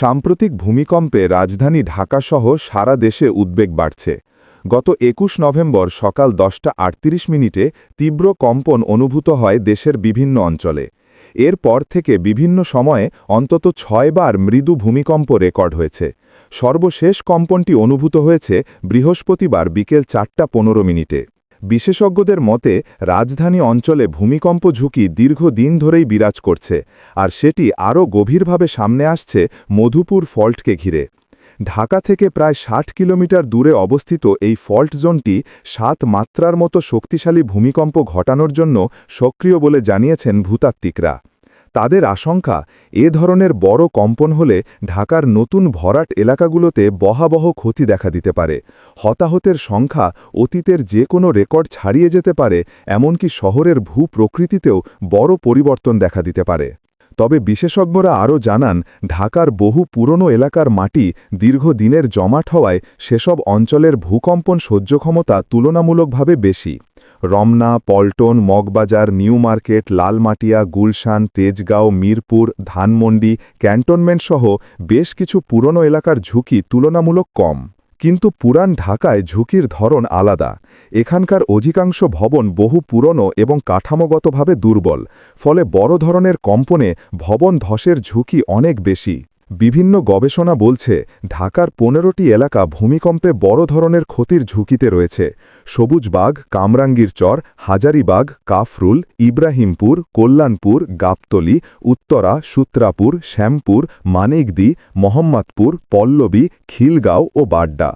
সাম্প্রতিক ভূমিকম্পে রাজধানী ঢাকাসহ সারা দেশে উদ্বেগ বাড়ছে। গত একুশ নভেম্বর সকাল দশটা আটত্রিশ মিনিটে তীব্র কম্পন অনুভূত হয় দেশের বিভিন্ন অঞ্চলে। এরপর থেকে বিভিন্ন সময়ে অন্তত ছয়বার মৃদু ভূমিকম্প রেকর্ড হয়েছে। সর্বশেষ কম্পনটি অনুভূত হয়েছে বৃহস্পতিবার বিকেল চারটা পনেরো মিনিটে। বিশেষজ্ঞদের মতে, রাজধানী অঞ্চলে ভূমিকম্প ঝুঁকি দীর্ঘদিন ধরেই বিরাজ করছে, আর সেটি আরও গভীরভাবে সামনে আসছে মধুপুর ফল্টকে ঘিরে। ঢাকা থেকে প্রায় ষাট কিলোমিটার দূরে অবস্থিত এই ফল্ট জোনটি সাত মাত্রার মতো শক্তিশালী ভূমিকম্প ঘটানোর জন্য সক্রিয় বলে জানিয়েছেন ভূতাত্ত্বিকরা। তাদের আশঙ্কা, এ ধরনের বড় কম্পন হলে ঢাকার নতুন ভরাট এলাকাগুলোতে বহাবহ ক্ষতি দেখা দিতে পারে। হতাহতের সংখ্যা অতীতের যে কোনো রেকর্ড ছাড়িয়ে যেতে পারে, এমনকি শহরের ভূ প্রকৃতিতেও বড় পরিবর্তন দেখা দিতে পারে। তবে বিশেষজ্ঞরা আরও জানান, ঢাকার বহু পুরনো এলাকার মাটি দীর্ঘদিনের জমাট হওয়ায় সেসব অঞ্চলের ভূকম্পন সহ্য ক্ষমতা তুলনামূলকভাবে বেশি। Ramna, Paltan, Moghbazar, New Market, Lalmatia, Gulshan, Tejgaon, Mirpur, Dhanmondi cantonment সহ বেশ কিছু পুরনো এলাকার ঝুঁকি তুলনামূলক কম। কিন্তু পুরান ঢাকায় ঝুঁকির ধরন আলাদা। এখানকার অধিকাংশ ভবন বহু পুরনো এবং কাঠামোগতভাবে দুর্বল, ফলে বড় ধরনের কম্পনে ভবন ধসের ঝুঁকি অনেক বেশি। বিভিন্ন গবেষণা বলছে, ঢাকার পনেরোটি এলাকা ভূমিকম্পে বড় ধরনের ক্ষতির ঝুঁকিতে রয়েছে। সবুজবাগ কামরাঙ্গীর চর হাজারিবাগ, কাফরুল, ইব্রাহিমপুর, কল্যাণপুর, গাবতলি, উত্তরা, সূত্রাপুর, শ্যামপুর, মানিকদি, মোহাম্মদপুর, পল্লবী, খিলগাঁও ও বাড্ডা।